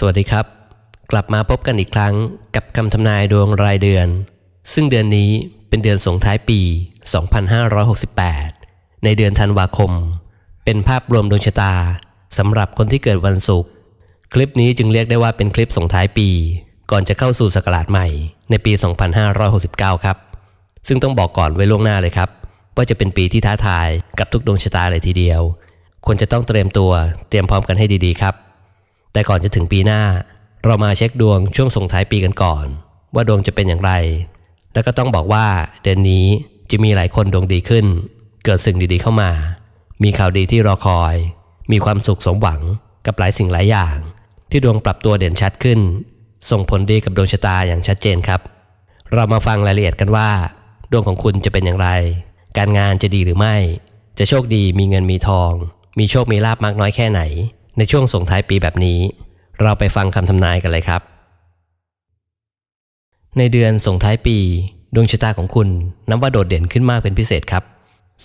สวัสดีครับ กลับมาพบกันอีกครั้งกับคำทำนายดวงรายเดือน ซึ่งเดือนนี้เป็นเดือนส่งท้ายปี 2568 ในเดือนธันวาคม เป็นภาพรวมดวงชะตาสำหรับคนที่เกิดวันศุกร์คลิปนี้จึงเรียกได้ว่าเป็นคลิปส่งท้ายปี ก่อนจะเข้าสู่ศักราชใหม่ในปี 2569 ครับ ซึ่งต้องบอกก่อนไว้ล่วงหน้าเลยครับ ว่าจะเป็นปีที่ท้าทายกับทุกดวงชะตาเลยทีเดียว ควรจะต้องเตรียมตัวเตรียมพร้อมกันให้ดีๆครับ แต่ก่อนจะถึงปีหน้า เรามาเช็คดวงช่วงส่งท้ายปีกันก่อน ว่าดวงจะเป็นอย่างไร แล้วก็ต้องบอกว่าเดือนนี้จะมีหลายคนดวงดีขึ้น เกิดสิ่งดีๆเข้ามา มีข่าวดีที่รอคอย มีความสุขสมหวังกับหลายสิ่งหลายอย่าง ที่ดวงปรับตัวเด่นชัดขึ้น ส่งผลดีกับดวงชะตาอย่างชัดเจนครับ เรามาฟังรายละเอียดกันว่า ดวงของคุณจะเป็นอย่างไร การงานจะดีหรือไม่ จะโชคดีมีเงินมีทอง มีโชคมีลาบมากน้อยแค่ไหน ในช่วงส่งท้ายปีแบบนี้ เราไปฟังคำทำนายกันเลยครับ ในเดือนส่งท้ายปี ดวงชะตาของคุณนับว่าโดดเด่นขึ้นมากเป็นพิเศษครับ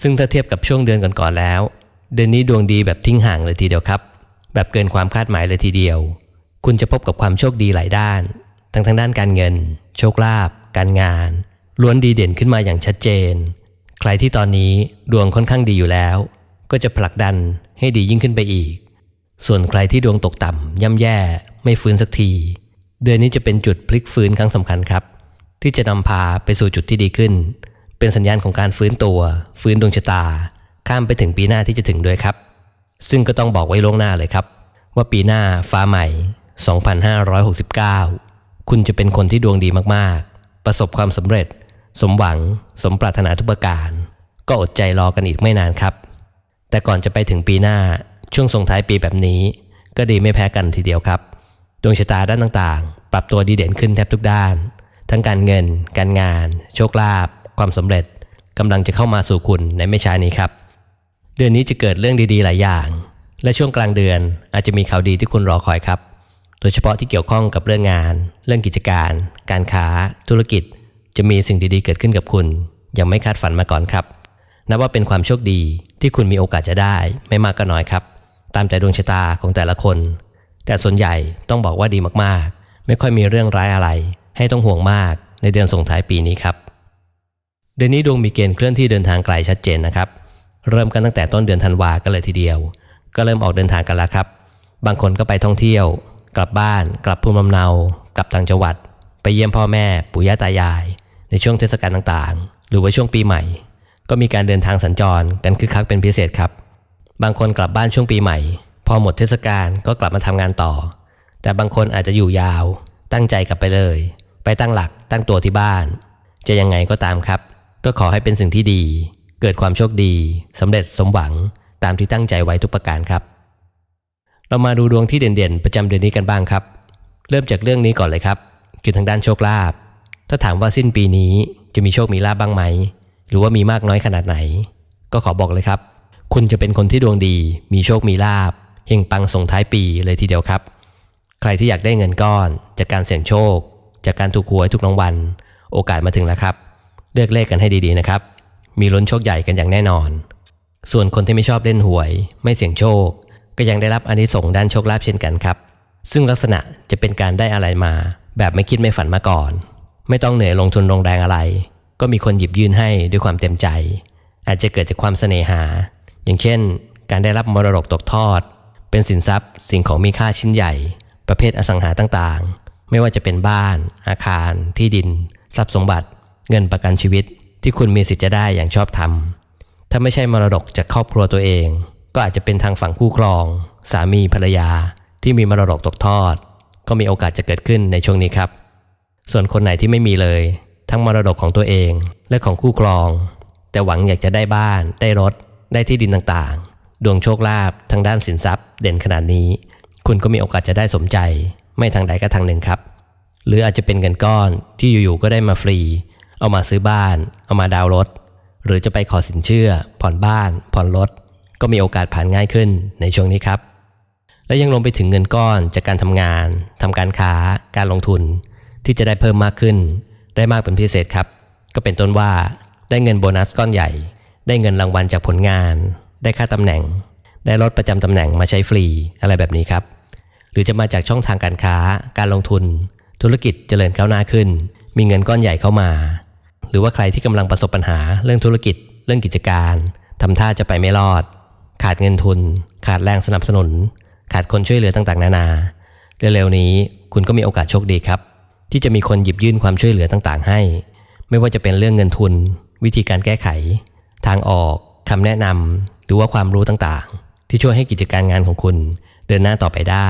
ซึ่งถ้าเทียบกับช่วงเดือนก่อนๆแล้ว เดือนนี้ดวงดีแบบทิ้งห่างเลยทีเดียวครับ แบบเกินความคาดหมายเลยทีเดียว คุณจะพบกับความโชคดีหลายด้าน ทั้งทางด้านการเงิน โชคลาภการงาน ล้วนดีเด่นขึ้นมาอย่างชัดเจน ใครที่ตอนนี้ดวงค่อนข้างดีอยู่แล้ว ก็จะผลักดันให้ดียิ่งขึ้นไปอีก ส่วนใครที่ดวงตกต่ำย่ำแย่ ไม่ฟื้นสักที เดือนนี้จะเป็นจุดพลิกฟื้นครั้งสำคัญครับ ที่จะนำพาไปสู่จุดที่ดีขึ้น เป็นสัญญาณของการฟื้นตัว ฟื้นดวงชะตา ข้ามไปถึงปีหน้าที่จะถึงด้วยครับ ซึ่งก็ต้องบอกไว้ล่วงหน้าเลยครับ ว่าปีหน้าฟ้าใหม่ 2569 คุณจะเป็นคนที่ดวงดีมากๆ ประสบความสำเร็จ สมหวัง สมปรารถนาทุกประการ ก็อดใจรอกันอีกไม่นานครับ แต่ก่อนจะไปถึงปีหน้า ช่วงส่งท้ายปีแบบนี้ ก็ดีไม่แพ้กันทีเดียวครับ ดวงชะตาด้านต่างๆ ปรับตัวดีเด่นขึ้นแทบทุกด้าน ทั้งการเงิน การงาน โชคลาภความสำเร็จกำลังจะเข้ามาสู่คุณในไม่ช้านี้ครับ เดือนนี้จะเกิดเรื่องดีๆ หลายอย่าง และช่วงกลางเดือนอาจจะมีข่าวดีที่คุณรอคอยครับ โดยเฉพาะที่เกี่ยวข้องกับเรื่องงาน เรื่องกิจการ การค้า ธุรกิจ จะมีสิ่งดีๆ เกิดขึ้นกับคุณ ยังไม่คาดฝันมาก่อนครับ นับว่าเป็นความโชคดีที่คุณมีโอกาสจะได้ไม่มากก็น้อยครับ ตามใจดวงชะตาของแต่ละคน แต่ส่วนใหญ่ต้องบอกว่าดีมากๆ ไม่ค่อยมีเรื่องร้ายอะไร ให้ต้องห่วงมากในเดือนส่งท้ายปีนี้ครับเดือนนี้ดวงมีเกณฑ์เคลื่อนที่เดินทางไกลชัดเจนนะครับ เริ่มกันตั้งแต่ต้นเดือนธันวากันเลยทีเดียว ก็เริ่มออกเดินทางกันแล้วครับ บางคนก็ไปท่องเที่ยว กลับบ้าน กลับภูมิลำเนา กลับต่างจังหวัด ไปเยี่ยมพ่อแม่ ปู่ย่าตายาย ในช่วงเทศกาลต่างๆ หรือว่าช่วงปีใหม่ ก็มีการเดินทางสัญจรกันคึกคักเป็นพิเศษครับ บางคนกลับบ้านช่วงปีใหม่ พอหมดเทศกาลก็กลับมาทำงานต่อ แต่บางคนอาจจะอยู่ยาว ตั้งใจกลับไปเลย ไปตั้งหลักตั้งตัวที่บ้าน จะยังไงก็ตามครับ ก็ขอให้เป็นสิ่งที่ดี เกิดความโชคดีสำเร็จสมหวังตามที่ตั้งใจไว้ทุกประการครับ เรามาดูดวงที่เด่นๆ ประจำเดือนนี้กันบ้างครับ เริ่มจากเรื่องนี้ก่อนเลยครับคือทางด้านโชคลาภถ้าถามว่าสิ้นปีนี้จะมีโชคมีลาบบ้างไหม หรือว่ามีมากน้อยขนาดไหน ก็ขอบอกเลยครับ คุณจะเป็นคนที่ดวงดี มีโชคมีลาบเฮงปังส่งท้ายปีเลยทีเดียวครับ ใครที่อยากได้เงินก้อน จากการเสี่ยงโชค จากการถูกหวยทุกรางวัลโอกาสมาถึงแล้วครับ เลือกเลขกันให้ดีๆนะครับ มีลุ้นโชคใหญ่กันอย่างแน่นอน ส่วนคนที่ไม่ชอบเล่นหวย ไม่เสี่ยงโชค ก็ยังได้รับอานิสงส์ด้านโชคลาภเช่นกันครับ ซึ่งลักษณะจะเป็นการได้อะไรมา แบบไม่คิดไม่ฝันมาก่อน ไม่ต้องเหนื่อยลงทุนลงแรงอะไร ก็มีคนหยิบยื่นให้ด้วยความเต็มใจ อาจจะเกิดจากความเสน่หา อย่างเช่น การได้รับมรดกตกทอด เป็นสินทรัพย์ สิ่งของมีค่าชิ้นใหญ่ ประเภทอสังหาต่างๆ ไม่ว่าจะเป็นบ้าน อาคาร ที่ดิน ทรัพย์สมบัติ เงินประกันชีวิต ที่คุณมีสิทธิ์จะได้อย่างชอบธรรมถ้าไม่ใช่มรดกจากครอบครัวตัวเอง ก็อาจจะเป็นทางฝั่งคู่ครอง สามีภรรยาที่มีมรดกตกทอด ก็มีโอกาสจะเกิดขึ้นในช่วงนี้ครับ ส่วนคนไหนที่ไม่มีเลย ทั้งมรดกของตัวเองและของคู่ครอง แต่หวังอยากจะได้บ้าน ได้รถ ได้ที่ดินต่างๆ ดวงโชคลาภทางด้านสินทรัพย์เด่นขนาดนี้ คุณก็มีโอกาสจะได้สมใจ ไม่ทางใดก็ทางหนึ่งครับ หรืออาจจะเป็นเงินก้อนที่อยู่ๆก็ได้มาฟรี เอามาซื้อบ้าน เอามาดาวรถ หรือจะไปขอสินเชื่อ ผ่อนบ้าน ผ่อนรถ ก็มีโอกาสผ่านง่ายขึ้นในช่วงนี้ครับ และยังรวมไปถึงเงินก้อนจากการทำงานทำการค้า การลงทุน ที่จะได้เพิ่มมากขึ้น ได้มากเป็นพิเศษครับ ก็เป็นต้นว่าได้เงินโบนัสก้อนใหญ่ ได้เงินรางวัลจากผลงาน ได้ค่าตำแหน่ง ได้รถประจำตำแหน่งมาใช้ฟรีอะไรแบบนี้ครับ หรือจะมาจากช่องทางการค้า การลงทุน ธุรกิจเจริญก้าวหน้าขึ้น มีเงินก้อนใหญ่เข้ามา หรือว่าใครที่กำลังประสบปัญหาเรื่องธุรกิจ เรื่องกิจการทำท่าจะไปไม่รอด ขาดเงินทุน ขาดแรงสนับสนุน ขาดคนช่วยเหลือต่างๆ นานาเร็วๆนี้คุณก็มีโอกาสโชคดีครับ ที่จะมีคนหยิบยื่นความช่วยเหลือต่างๆ ให้ ไม่ว่าจะเป็นเรื่องเงินทุน วิธีการแก้ไข ทางออกคำแนะนำหรือว่าความรู้ต่างๆ ที่ช่วยให้กิจการงานของคุณเดินหน้าต่อไปได้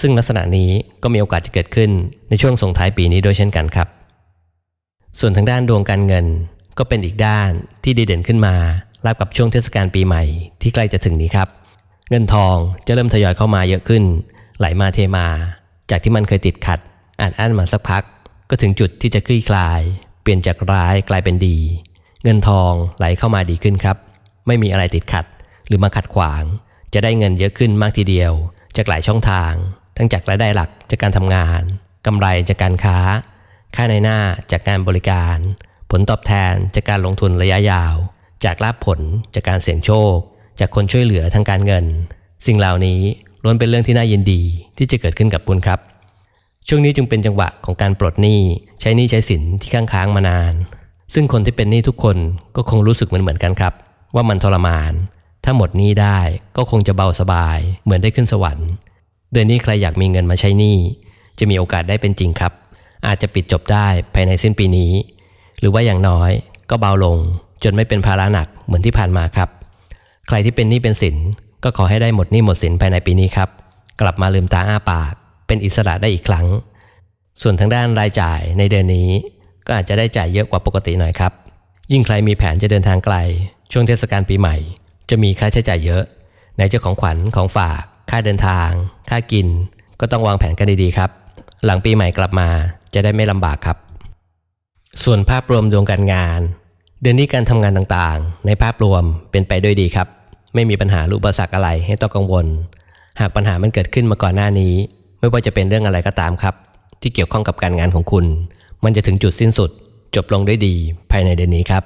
ซึ่งลักษณะนี้ก็มีโอกาสจะเกิดขึ้นในช่วงส่งท้ายปีนี้โดยเช่นกันครับ ส่วนทางด้านดวงการเงินก็เป็นอีกด้านที่ดีเด่นขึ้นมารับกับช่วงเทศกาลปีใหม่ที่ใกล้จะถึงนี้ครับ เงินทองจะเริ่มทยอยเข้ามาเยอะขึ้น ไหลมาเทมา จากที่มันเคยติดขัดอัดอั้นมาสักพัก ก็ถึงจุดที่จะคลี่คลาย เปลี่ยนจากร้ายกลายเป็นดี เงินทองไหลเข้ามาดีขึ้นครับ ไม่มีอะไรติดขัดหรือมาขัดขวาง จะได้เงินเยอะขึ้นมากทีเดียว จากหลายช่องทาง ทั้งจากรายได้หลักจากการทำงานกำไรจากการค้า ค่าในหน้าจากการบริการ ผลตอบแทนจากการลงทุนระยะยาว จากลาภผลจากการเสี่ยงโชค จากคนช่วยเหลือทางการเงิน สิ่งเหล่านี้ล้วนเป็นเรื่องที่น่ายินดีที่จะเกิดขึ้นกับคุณครับ ช่วงนี้จึงเป็นจังหวะของการปลดหนี้ใช้หนี้ใช้สินที่ค้างค้างมานาน ซึ่งคนที่เป็นหนี้ทุกคนก็คงรู้สึกเหมือนเหมือนกันครับ ว่ามันทรมาน ถ้าหมดหนี้ได้ก็คงจะเบาสบาย เหมือนได้ขึ้นสวรรค์ เดือนนี้ใครอยากมีเงินมาใช้หนี้จะมีโอกาสได้เป็นจริงครับ อาจจะปิดจบได้ภายในสิ้นปีนี้ หรือว่าอย่างน้อยก็เบาลง จนไม่เป็นภาระหนักเหมือนที่ผ่านมาครับ ใครที่เป็นหนี้เป็นสินก็ขอให้ได้หมดหนี้หมดสินภายในปีนี้ครับ กลับมาลืมตาอ้าปาก เป็นอิสระได้อีกครั้ง ส่วนทางด้านรายจ่ายในเดือนนี้ ก็อาจจะได้จ่ายเยอะกว่าปกติหน่อยครับ ยิ่งใครมีแผนจะเดินทางไกล ช่วงเทศกาลปีใหม่ จะมีค่าใช้จ่ายเยอะไหนจะของขวัญของฝาก ค่าเดินทาง ค่ากิน ก็ต้องวางแผนกันดีๆครับ หลังปีใหม่กลับมาจะได้ไม่ลำบากครับ ส่วนภาพรวมดวงการงาน เดือนนี้การทำงานต่างๆ ในภาพรวมเป็นไปด้วยดีครับ ไม่มีปัญหาหรืออุปสรรคอะไรให้ต้องกังวล หากปัญหามันเกิดขึ้นมาก่อนหน้านี้ ไม่ว่าจะเป็นเรื่องอะไรก็ตามครับ ที่เกี่ยวข้องกับการงานของคุณ มันจะถึงจุดสิ้นสุด จบลงด้วยดีภายในเดือนนี้ครับ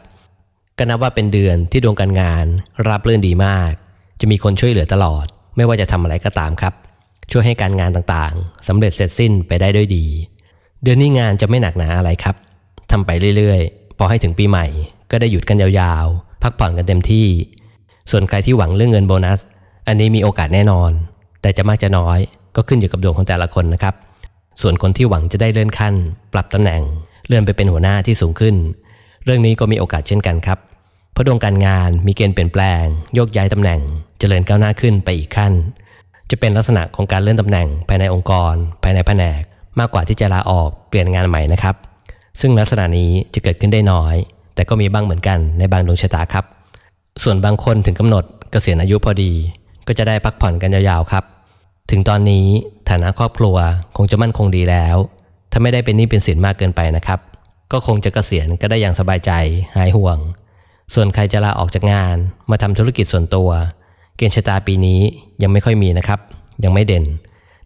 ก็นับว่าเป็นเดือนที่ดวงการงาน ราบรื่นดีมาก จะมีคนช่วยเหลือตลอด ไม่ว่าจะทำอะไรก็ตามครับ ช่วยให้การงานต่างๆสำเร็จเสร็จสิ้นไปได้ด้วยดี เดือนนี้งานจะไม่หนักหนาอะไรครับทำไปเรื่อยๆ พอให้ถึงปีใหม่ ก็ได้หยุดกันยาวๆ พักผ่อนกันเต็มที่ ส่วนใครที่หวังเรื่องเงินโบนัส อันนี้มีโอกาสแน่นอน แต่จะมากจะน้อย ก็ขึ้นอยู่กับดวงของแต่ละคนนะครับ ส่วนคนที่หวังจะได้เลื่อนขั้น ปรับตำแหน่ง เลื่อนไปเป็นหัวหน้าที่สูงขึ้น เรื่องนี้ก็มีโอกาสเช่นกันครับ เพราะดวงการงานมีเกณฑ์เปลี่ยนแปลง โยกย้ายตำแหน่งเจริญก้าวหน้าขึ้นไปอีกขั้น จะเป็นลักษณะของการเลื่อนตำแหน่งภายในองค์กร ภายในแผนก มากกว่าที่จะลาออกเปลี่ยนงานใหม่นะครับ ซึ่งลักษณะนี้จะเกิดขึ้นได้น้อย แต่ก็มีบ้างเหมือนกันในบางดวงชะตาครับ ส่วนบางคนถึงกำหนดเกษียณอายุพอดี ก็จะได้พักผ่อนกันยาวๆครับ ถึงตอนนี้ ฐานะครอบครัวคงจะมั่นคงดีแล้ว ถ้าไม่ได้เป็นหนี้เป็นสินมากเกินไปนะครับ ก็คงจะเกษียณก็ได้อย่างสบายใจหายห่วง ส่วนใครจะลาออกจากงาน มาทำธุรกิจส่วนตัว เกณฑ์ชะตาปีนี้ยังไม่ค่อยมีนะครับ ยังไม่เด่น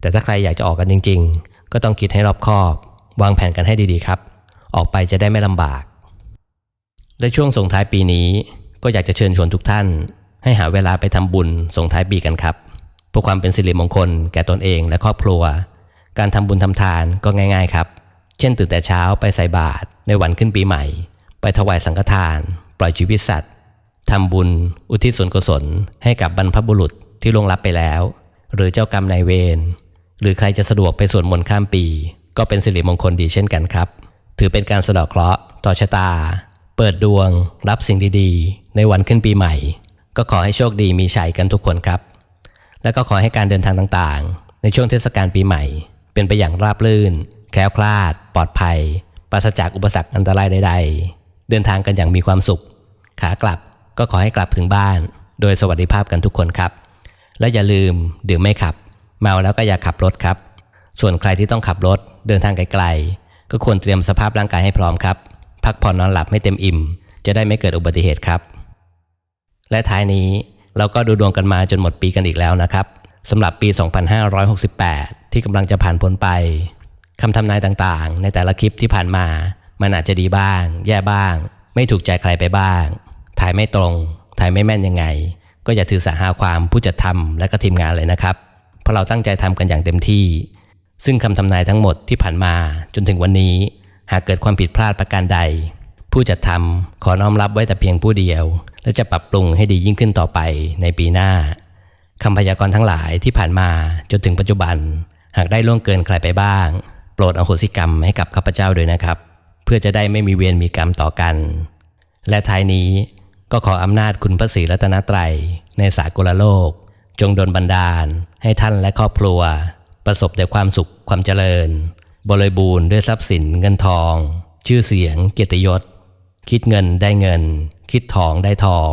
แต่ถ้าใครอยากจะออกกันจริง ๆ ก็ต้องคิดให้รอบคอบ วางแผนกันให้ดีๆครับ ออกไปจะได้ไม่ลำบาก และช่วงส่งท้ายปีนี้ก็อยากจะเชิญชวนทุกท่าน ให้หาเวลาไปทำบุญส่งท้ายปีกันครับ เพื่อความเป็นสิริมงคลแก่ตนเองและครอบครัว การทำบุญทำทานก็ง่ายๆครับ เช่นตื่นแต่เช้าไปใส่บาตรในวันขึ้นปีใหม่ ไปถวายสังฆทาน ปล่อยชีวิตสัตว์ทำบุญ อุทิศส่วนกุศล ให้กับบรรพบุรุษที่ล่วงลับไปแล้ว หรือเจ้ากรรมนายเวรหรือใครจะสะดวกไปสวดมนต์ข้ามปี ก็เป็นสิริมงคลดีเช่นกันครับ ถือเป็นการสะเดอกเคราะห์ต่อชะตา เปิดดวง รับสิ่งดีๆ ในวันขึ้นปีใหม่ ก็ขอให้โชคดีมีชัยกันทุกคนครับ และก็ขอให้การเดินทางต่างๆ ในช่วงเทศกาลปีใหม่ เป็นไปอย่างราบรื่น แคล้วคลาด ปลอดภัย ปราศจากอุปสรรคอันตรายใดๆ เดินทางกันอย่างมีความสุข ขากลับก็ขอให้กลับถึงบ้าน โดยสวัสดิภาพกันทุกคนครับ และอย่าลืมดื่มไม่ขับ เมาแล้วก็อย่าขับรถครับ ส่วนใครที่ต้องขับรถเดินทางไกลๆ ก็ควรเตรียมสภาพร่างกายให้พร้อมครับ พักผ่อนนอนหลับให้เต็มอิ่ม จะได้ไม่เกิดอุบัติเหตุครับ และท้ายนี้ เราก็ดูดวงกันมาจนหมดปีกันอีกแล้วนะครับสำหรับปี 2568 ที่กำลังจะผ่านพ้นไปคำทำนายต่างๆ ในแต่ละคลิปที่ผ่านมา มันอาจจะดีบ้าง แย่บ้าง ไม่ถูกใจใครไปบ้าง ถ่ายไม่ตรง ถ่ายไม่แม่นยังไง ก็อย่าถือสาหาความผู้จัดทำและก็ทีมงานเลยนะครับ เพเพราะเราตั้งใจทำกันอย่างเต็มที่ ซึ่งคำทำนายทั้งหมดที่ผ่านมาจนถึงวันนี้ หากเกิดความผิดพลาดประการใด ผู้จัดทำขอน้อมรับไว้แต่เพียงผู้เดียว และจะปรับปรุงให้ดียิ่งขึ้นต่อไปในปีหน้าคำพยากรณ์ทั้งหลายที่ผ่านมาจนถึงปัจจุบัน หากได้ล่วงเกินใครไปบ้าง โปรดอโหสิกรรมให้กับข้าพเจ้าด้วยนะครับ เพื่อจะได้ไม่มีเวรมีกรรมต่อกัน และท้ายนี้ก็ขออำนาจคุณพระศรีรัตนตรัยในสากลโลก จงดลบันดาล ให้ท่านและครอบครัว ประสบแต่ความสุขความเจริญ บริบูรณ์ด้วยทรัพย์สินเงินทอง ชื่อเสียงเกียรติยศ คิดเงินได้เงิน คิดทองได้ทอง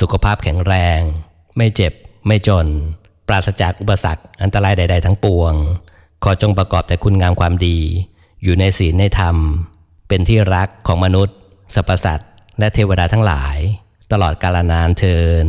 สุขภาพแข็งแรง ไม่เจ็บ ไม่จน ปราศจากอุปสรรคอันตรายใด ๆ ทั้งปวง ขอจงประกอบแต่คุณงามความดี อยู่ในศีลในธรรม เป็นที่รักของมนุษย์สรรพสัตว์และเทวดาทั้งหลาย ตลอดกาลนานเทิน